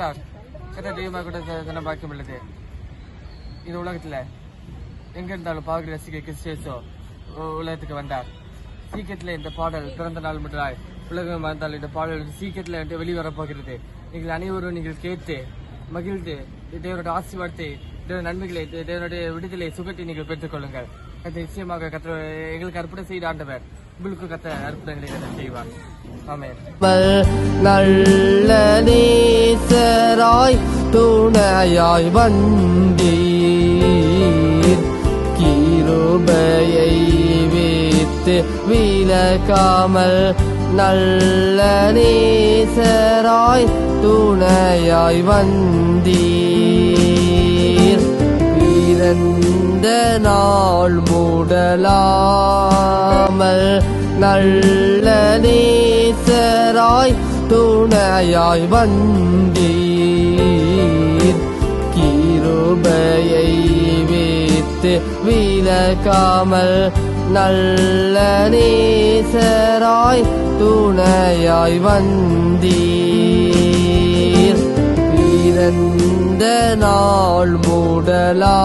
இருக்கிறார் கத்த தெய்வமாக கூட தன பாக்கியம் உள்ளது? இந்த உலகத்துல எங்க இருந்தாலும் பாவங்களை ரசிக்க கிறிஸ்டியஸோ உலகத்துக்கு வந்தார். சீக்கிரத்தில் இந்த பாடல் பிறந்த நாள் முதலாய் உலகம் வந்தால் இந்த பாடல் சீக்கிரத்தில் வந்து வெளிவரப்போகிறது நீங்கள் அனைவரும் நீங்கள் கேட்டு மகிழ்ந்து தேவனுடைய ஆசீர்வாதத்தை தேவ நன்மைகளை தேவனுடைய விடுதலை சுகத்தை நீங்கள் பெற்றுக்கொள்ளுங்கள் அது நிச்சயமாக கத்த எங்களுக்கு அற்புதம் செய்த ஆண்டவர். உங்களுக்கு கத்த அற்புதங்களை செய்வார். ஆமே நல்ல நேசராய் துணையாய் வந்தீர் கிருபையை வைத்து விலகாமல் நல்ல நேசராய் துணையாய் வந்தீர் பிறந்த நாள் மூடலாமல் நல்ல நேசராய் துணையாய் வந்தீர் வைத்து விலகாமல் நல்ல நேசராய் துணையாய் வந்தீர். பிறந்த நாள் மூடலா